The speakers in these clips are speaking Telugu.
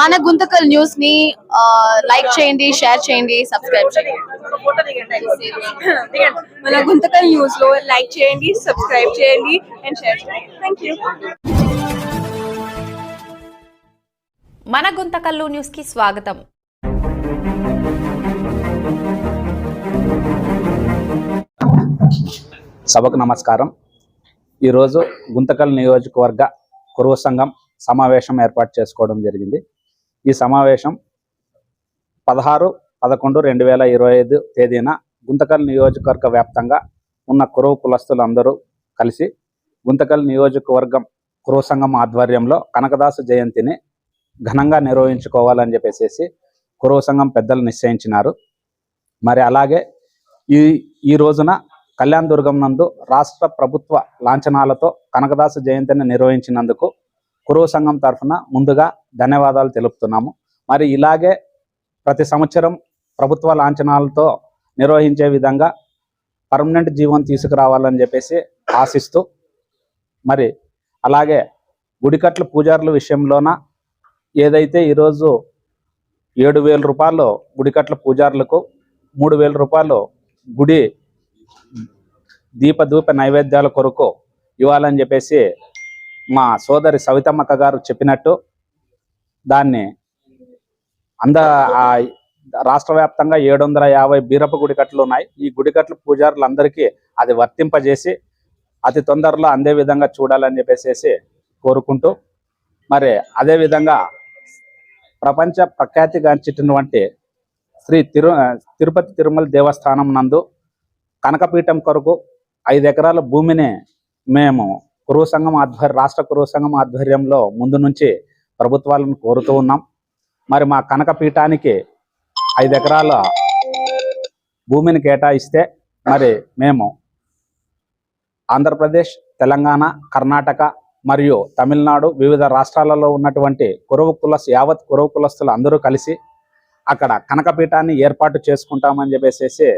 మన గుంతకల్ న్యూస్ని లైక్ చేయండి షేర్ చేయండి సబ్స్క్రైబ్ చేయండి. మన గుంతకల్ న్యూస్లో లైక్ చేయండి సబ్స్క్రైబ్ చేయండి అండ్ షేర్ చేయండి. థ్యాంక్ యూ మన గుంతకల్లు న్యూస్కి స్వాగతం. సభకు నమస్కారం. ఈరోజు గుంతకల్ నియోజకవర్గ కురువ సంఘం సమావేశం ఏర్పాటు చేసుకోవడం జరిగింది. ఈ సమావేశం పదహారు పదకొండు రెండు వేల ఇరవై ఐదు తేదీన గుంతకల్ నియోజకవర్గ వ్యాప్తంగా ఉన్న కురువు కులస్తులందరూ కలిసి గుంతకల్ నియోజకవర్గం కురువు సంఘం ఆధ్వర్యంలో కనకదాసు జయంతిని ఘనంగా నిర్వహించుకోవాలని చెప్పేసి కురువు సంఘం పెద్దలు నిశ్చయించినారు. మరి అలాగే ఈ ఈ రోజున కళ్యాణ్ దుర్గం నందు రాష్ట్ర ప్రభుత్వ లాంఛనాలతో కనకదాసు జయంతిని నిర్వహించినందుకు కురువ సంఘం తరఫున ముందుగా ధన్యవాదాలు తెలుపుతున్నాము. మరి ఇలాగే ప్రతి సంవత్సరం ప్రభుత్వ లాంఛనాలతో నిర్వహించే విధంగా పర్మనెంట్ జీవం తీసుకురావాలని చెప్పేసి ఆశిస్తూ మరి అలాగే గుడికట్ల పూజారుల విషయంలోన ఏదైతే ఈరోజు ఏడు వేల రూపాయలు గుడికట్ల పూజారులకు మూడు వేల రూపాయలు గుడి దీప ధూప నైవేద్యాల కొరకు ఇవ్వాలని చెప్పేసి మా సోదరి సవితమ్మక్క గారు చెప్పినట్టు దాన్ని అంద రాష్ట్ర వ్యాప్తంగా ఏడు వందల యాభై బీరప గుడికట్లు ఉన్నాయి. ఈ గుడికట్లు పూజారులందరికీ అది వర్తింపజేసి అతి తొందరలో అందే విధంగా చూడాలని చెప్పేసి కోరుకుంటూ మరి అదే విధంగా ప్రపంచ ప్రఖ్యాతిగాంచినటువంటి శ్రీ తిరు తిరుపతి తిరుమల దేవస్థానం నందు కనకపీఠం కొరకు ఐదు ఎకరాల భూమిని మేము కురువ సంఘం ఆధ్వర్య రాష్ట్ర కురువ సంఘం ఆధ్వర్యంలో ముందు నుంచి ప్రభుత్వాలను కోరుతూ ఉన్నాం. మరి మా కనకపీఠానికి ఐదు ఎకరాల భూమిని కేటాయిస్తే మరి మేము ఆంధ్రప్రదేశ్ తెలంగాణ కర్ణాటక మరియు తమిళనాడు వివిధ రాష్ట్రాలలో ఉన్నటువంటి కురవ కులస్ యావత్ కురవ కులస్తులు అందరూ కలిసి అక్కడ కనకపీఠాన్ని ఏర్పాటు చేసుకుంటామని చెప్పేసి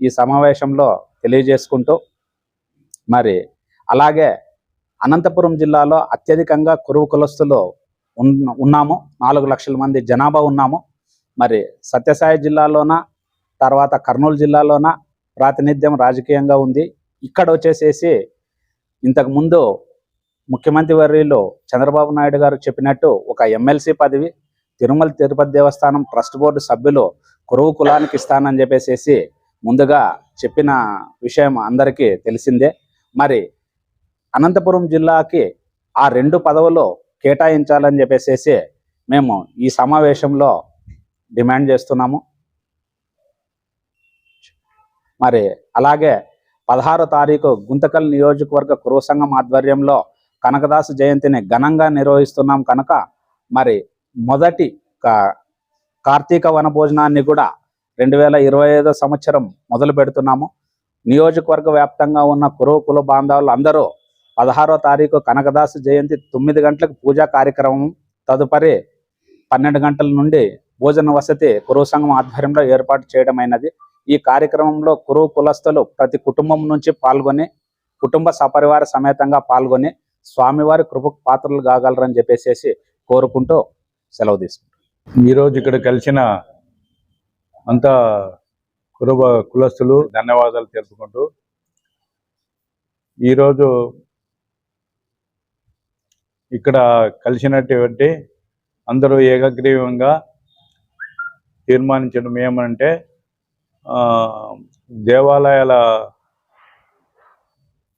ఈ సమావేశంలో తెలియజేసుకుంటూ మరి అలాగే అనంతపురం జిల్లాలో అత్యధికంగా కురువు కులస్తులు ఉన్నాము. నాలుగు లక్షల మంది జనాభా ఉన్నాము. మరి సత్యసాయి జిల్లాలోన తర్వాత కర్నూలు జిల్లాలోన ప్రాతినిధ్యం రాజకీయంగా ఉంది. ఇక్కడ వచ్చేసేసి ఇంతకుముందు ముఖ్యమంత్రి వర్యులు చంద్రబాబు నాయుడు గారు చెప్పినట్టు ఒక ఎమ్మెల్సీ పదవి తిరుమల తిరుపతి దేవస్థానం ట్రస్ట్ బోర్డు సభ్యులు కురువు కులానికి ఇస్తానని చెప్పేసేసి ముందుగా చెప్పిన విషయం అందరికీ తెలిసిందే. మరి అనంతపురం జిల్లాకి ఆ రెండు పదవులు కేటాయించాలని చెప్పేసేసి మేము ఈ సమావేశంలో డిమాండ్ చేస్తున్నాము. మరి అలాగే పదహారో తారీఖు గుంతకల్ నియోజకవర్గ కురువ సంఘం ఆధ్వర్యంలో కనకదాసు జయంతిని ఘనంగా నిర్వహిస్తున్నాం కనుక మరి మొదటి కా- కార్తీక వనభోజనాన్ని కూడా రెండు వేల ఇరవై ఐదో సంవత్సరం మొదలు పెడుతున్నాము నియోజకవర్గ వ్యాప్తంగా ఉన్న కురువ కుల బాంధవులు అందరూ పదహారో తారీఖు కనకదాసు జయంతి తొమ్మిది గంటలకు పూజా కార్యక్రమం. తదుపరి పన్నెండు గంటల నుండి భోజన వసతి కురువు సంఘం ఆధ్వర్యంలో ఏర్పాటు చేయడమైనది. ఈ కార్యక్రమంలో కురువు కులస్తులు ప్రతి కుటుంబం నుంచి పాల్గొని కుటుంబ సపరివార సమేతంగా పాల్గొని స్వామివారి కృపకు పాత్రలు కాగలరని చెప్పేసి కోరుకుంటూ సెలవు తీసుకుంటాం ఈరోజు ఇక్కడ కలిసిన అంతా కురువ కులస్తులు ధన్యవాదాలు తెలుపుకుంటూ ఈరోజు ఇక్కడ కలిసినటువంటి అందరూ ఏకగ్రీవంగా తీర్మానించడం ఏమంటే దేవాలయాల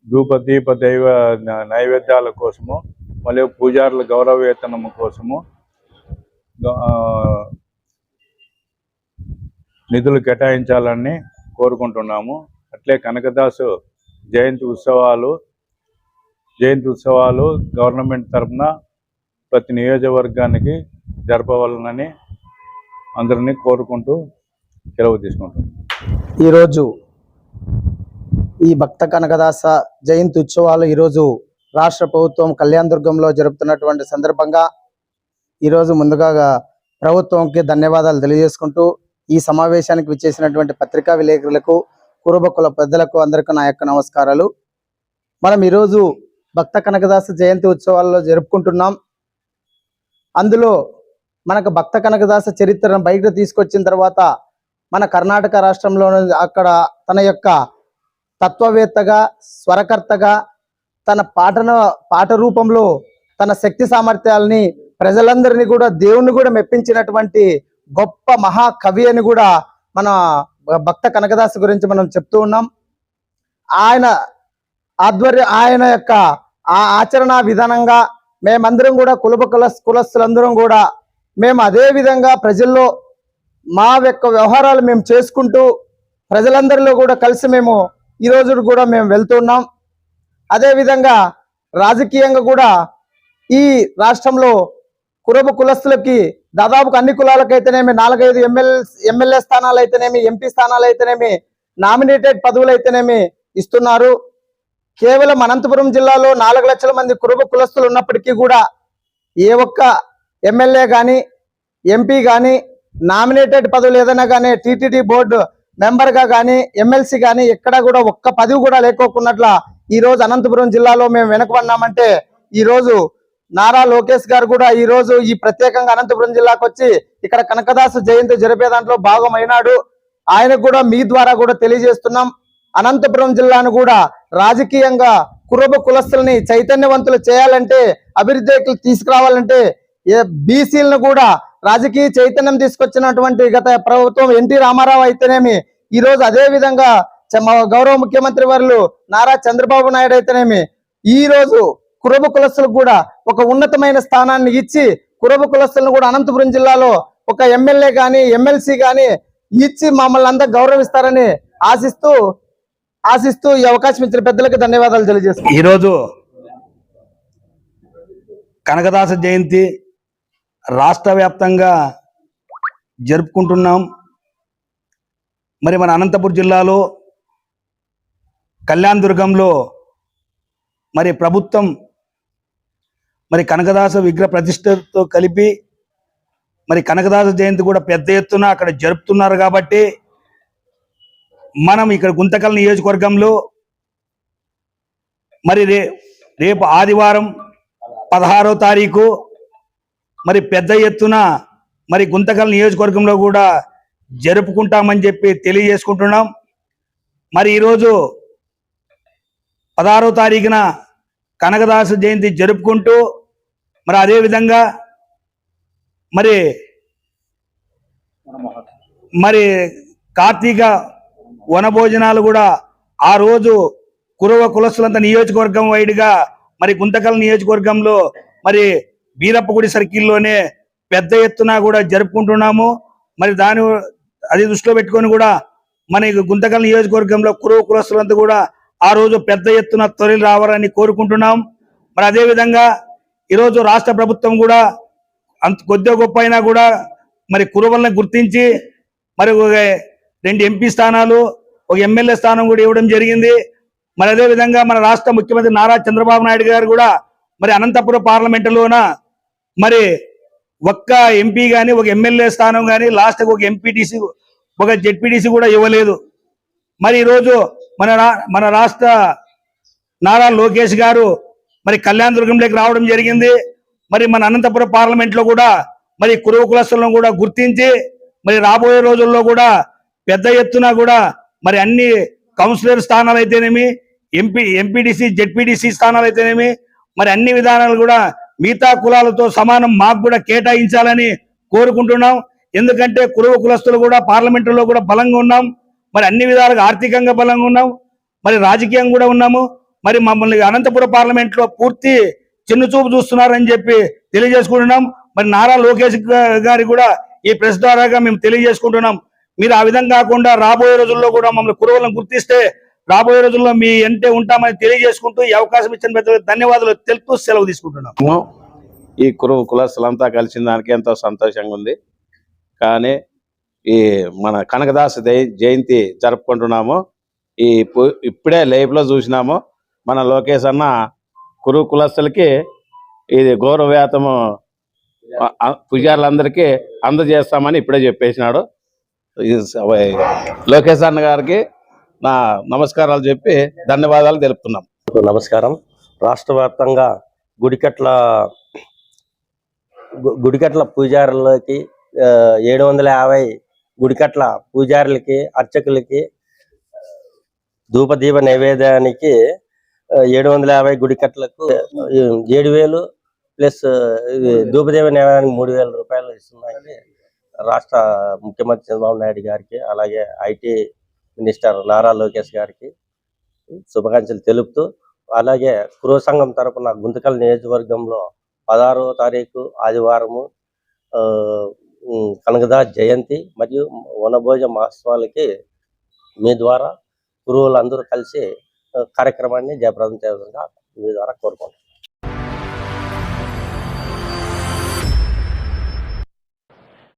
ధూప దీప దైవ నైవేద్యాల కోసము మరియు పూజారుల గౌరవేతనము కోసము నిధులు కేటాయించాలని కోరుకుంటున్నాము. అట్లే కనకదాసు జయంతి ఉత్సవాలు జయంతి ఉత్సవాలు గవర్నమెంట్ తరఫున ప్రతి నియోజకవర్గానికి జరపవాలని అందరినీ కోరుకుంటూ సెలవు తీసుకుంటాం ఈరోజు ఈ భక్త కనకదాస జయంతి ఉత్సవాలు ఈరోజు రాష్ట్ర ప్రభుత్వం కళ్యాణ దుర్గంలో జరుపుతున్నటువంటి సందర్భంగా ఈరోజు ముందుగా ప్రభుత్వంకి ధన్యవాదాలు తెలియజేసుకుంటూ ఈ సమావేశానికి విచ్చేసినటువంటి పత్రికా విలేకరులకు కురుబకుల పెద్దలకు అందరికీ నా యొక్క నమస్కారాలు. మనం ఈరోజు భక్త కనకదాస జయంతి ఉత్సవాల్లో జరుపుకుంటున్నాం. అందులో మనకు భక్త కనకదాస చరిత్రను బయటకు తీసుకొచ్చిన తర్వాత మన కర్ణాటక రాష్ట్రంలో అక్కడ తన యొక్క తత్వవేత్తగా స్వరకర్తగా తన పాటన పాట రూపంలో తన శక్తి సామర్థ్యాలని ప్రజలందరినీ కూడా దేవుణ్ణి కూడా మెప్పించినటువంటి గొప్ప మహాకవి అని కూడా మన భక్త కనకదాస్ గురించి మనం చెప్తూ ఉన్నాం. ఆయన ఆధ్వర్య ఆయన యొక్క ఆ ఆచరణ విధానంగా మేమందరం కూడా కులబ కుల కులస్తులందరం కూడా మేము అదే విధంగా ప్రజల్లో మా యొక్క వ్యవహారాలు మేము చేసుకుంటూ ప్రజలందరిలో కూడా కలిసి మేము ఈ రోజు కూడా మేము వెళ్తున్నాం అదేవిధంగా రాజకీయంగా కూడా ఈ రాష్ట్రంలో కురబ కులస్తులకి దాదాపు అన్ని కులాలకైతేనేమి నాలుగైదు ఎమ్మెల్యే ఎమ్మెల్యే స్థానాలు అయితేనేమి ఎంపీ స్థానాలు అయితేనేమి నామినేటెడ్ పదవులు అయితేనేమి ఇస్తున్నారు. కేవలం అనంతపురం జిల్లాలో నాలుగు లక్షల మంది కురుబ కులస్తులు ఉన్నప్పటికీ కూడా ఏ ఒక్క ఎమ్మెల్యే కానీ ఎంపీ కానీ నామినేటెడ్ పదవులు ఏదైనా కానీ టీటీడీ బోర్డు మెంబర్గా కానీ ఎమ్మెల్సీ కానీ ఎక్కడ కూడా ఒక్క పదవి కూడా లేకోకున్నట్ల ఈరోజు అనంతపురం జిల్లాలో మేము వెనుకబడినామంటే ఈరోజు నారా లోకేష్ గారు కూడా ఈరోజు ఈ ప్రత్యేకంగా అనంతపురం జిల్లాకు వచ్చి ఇక్కడ కనకదాసు జయంతి జరిపే దాంట్లో భాగమైనాడు. ఆయనకు కూడా మీ ద్వారా కూడా తెలియజేస్తున్నాం. అనంతపురం జిల్లాను కూడా రాజకీయంగా కురబ కులస్తులని చైతన్యవంతులు చేయాలంటే అభివృద్ధికి తీసుకురావాలంటే బీసీలను కూడా రాజకీయ చైతన్యం తీసుకొచ్చినటువంటి గత ప్రభుత్వం ఎన్టీ రామారావు అయితేనేమి ఈ రోజు అదే విధంగా చ- మా గౌరవ ముఖ్యమంత్రి వారు నారా చంద్రబాబు నాయుడు అయితేనేమి ఈ రోజు కురబ కులస్తులకు కూడా ఒక ఉన్నతమైన స్థానాన్ని ఇచ్చి కురబ కులస్తులను కూడా అనంతపురం జిల్లాలో ఒక ఎమ్మెల్యే కానీ ఎమ్మెల్సీ కానీ ఇచ్చి మమ్మల్ని అంతా గౌరవిస్తారని ఆశిస్తూ ఆశిస్తూ ఈ అవకాశం ఇచ్చిన పెద్దలకు ధన్యవాదాలు తెలియజేస్తాను ఈరోజు కనకదాస జయంతి రాష్ట్ర వ్యాప్తంగా జరుపుకుంటున్నాం. మరి మన అనంతపురం జిల్లాలో కళ్యాణ్ దుర్గంలో మరి ప్రభుత్వం మరి కనకదాస విగ్రహ ప్రతిష్టతో కలిపి మరి కనకదాస జయంతి కూడా పెద్ద ఎత్తున అక్కడ జరుపుతున్నారు కాబట్టి మనం ఇక్కడ గుంతకల్ నియోజకవర్గంలో మరి రే రేపు ఆదివారం పదహారో తారీఖు మరి పెద్ద ఎత్తున మరి గుంతకల్ నియోజకవర్గంలో కూడా జరుపుకుంటామని చెప్పి తెలియజేసుకుంటున్నాం. మరి ఈరోజు పదహారో తారీఖున కనకదాస జయంతి జరుపుకుంటూ మరి అదేవిధంగా మరి మరి కార్తీక వనభోజనాలు కూడా ఆ రోజు కురవ కులస్తులంత నియోజకవర్గం వైడ్గా మరి గుంతకల్ నియోజకవర్గంలో మరి బీరప్పగుడి సర్కిల్లోనే పెద్ద ఎత్తున కూడా జరుపుకుంటున్నాము. మరి దాని అది దృష్టిలో పెట్టుకొని కూడా మన గుంతకల్ నియోజకవర్గంలో కురవ కులస్తులంతా కూడా ఆ రోజు పెద్ద ఎత్తున తొలి రావాలని కోరుకుంటున్నాం. మరి అదేవిధంగా ఈరోజు రాష్ట్ర ప్రభుత్వం కూడా అంత కొద్దిగా గొప్ప అయినా కూడా మరి కురవల్ని గుర్తించి మరి ఒక రెండు ఎంపీ స్థానాలు ఒక ఎమ్మెల్యే స్థానం కూడా ఇవ్వడం జరిగింది. మరి అదే విధంగా మన రాష్ట్ర ముఖ్యమంత్రి నారా చంద్రబాబు నాయుడు గారు కూడా మరి అనంతపురం పార్లమెంటులోన మరి ఒక్క ఎంపీ కానీ ఒక ఎమ్మెల్యే స్థానం కానీ లాస్ట్కి ఒక ఎంపీటీసీ ఒక జెడ్పీటీసీ కూడా ఇవ్వలేదు. మరి ఈరోజు మన రా- మన రాష్ట్ర నారా లోకేష్ గారు మరి కళ్యాణ దుర్గంలోకి రావడం జరిగింది. మరి మన అనంతపురం పార్లమెంట్లో కూడా మరి కురువ కులస్తులను కూడా గుర్తించి మరి రాబోయే రోజుల్లో కూడా పెద్ద ఎత్తున కూడా మరి అన్ని కౌన్సిలర్ స్థానాలు అయితేనేమి ఎంపీ ఎంపీడీసీ జెడ్పీడీసీ స్థానాలు అయితేనేమి మరి అన్ని విధానాలు కూడా మిగతా కులాలతో సమానం మాకు కూడా కేటాయించాలని కోరుకుంటున్నాం. ఎందుకంటే కురువ కులస్తులు కూడా పార్లమెంటులో కూడా బలంగా ఉన్నాం. మరి అన్ని విధాలుగా ఆర్థికంగా బలంగా ఉన్నాం. మరి రాజకీయంగా కూడా ఉన్నాము. మరి మమ్మల్ని అనంతపురం పార్లమెంట్లో పూర్తి చిన్న చూపు చూస్తున్నారని చెప్పి తెలియజేసుకుంటున్నాం. మరి నారా లోకేష్ గా- గారి కూడా ఈ ప్రెస్ ద్వారాగా మేము తెలియజేసుకుంటున్నాం. మీరు ఆ విధంగా కాకుండా రాబోయే రోజుల్లో కూడా మమ్మల్ని కురువులను గుర్తిస్తే రాబోయే రోజుల్లో మీ ఎంటే ఉంటామని తెలియజేసుకుంటూ ఈ అవకాశం ఇచ్చిన పెద్దలకు ధన్యవాదాలు తెలుపుతూ సెలవు తీసుకుంటున్నాం. ఈ కురు కులస్తులంతా కలిసిన దానికి ఎంతో సంతోషంగా ఉంది. కానీ ఈ మన కనకదాస జయంతి జరుపుకుంటున్నాము. ఈ పు- ఇప్పుడే లైఫ్లో చూసినాము. మన లోకేష్ అన్న కురు కులస్తులకి ఇది గౌరవవేతము వేతము పుజారులందరికీ అందజేస్తామని ఇప్పుడే చెప్పేసినాడు. లోకేష్ అన్న గారికి నా నమస్కారాలు చెప్పి ధన్యవాదాలు తెలుపుతున్నాం. నమస్కారం. రాష్ట్ర వ్యాప్తంగా గుడికట్ల గుడికట్ల పూజారులకి ఏడు వందల యాభై గుడికట్ల పూజారులకి అర్చకులకి ధూపదీప నైవేద్యానికి ఏడు వందల యాభై గుడికట్లకు ఏడు వేలు ప్లస్ ధూపదీప నైవేద్యానికి మూడు వేల రూపాయలు ఇస్తున్నాయి. రాష్ట్ర ముఖ్యమంత్రి చంద్రబాబు నాయుడు గారికి అలాగే ఐటీ మినిస్టర్ నారా లోకేష్ గారికి శుభాకాంక్షలు తెలుపుతూ అలాగే కురువ సంఘం తరపున గుంతకల్ నియోజకవర్గంలో పదహారవ తారీఖు ఆదివారము ఆ, కనకదాస్ జయంతి మరియు వనభోజ మహోత్సవాలకి మీ ద్వారా గురువులందరూ కలిసి కార్యక్రమాన్ని జయప్రదం చేయాలని మీ ద్వారా కోరుకుంటున్నాను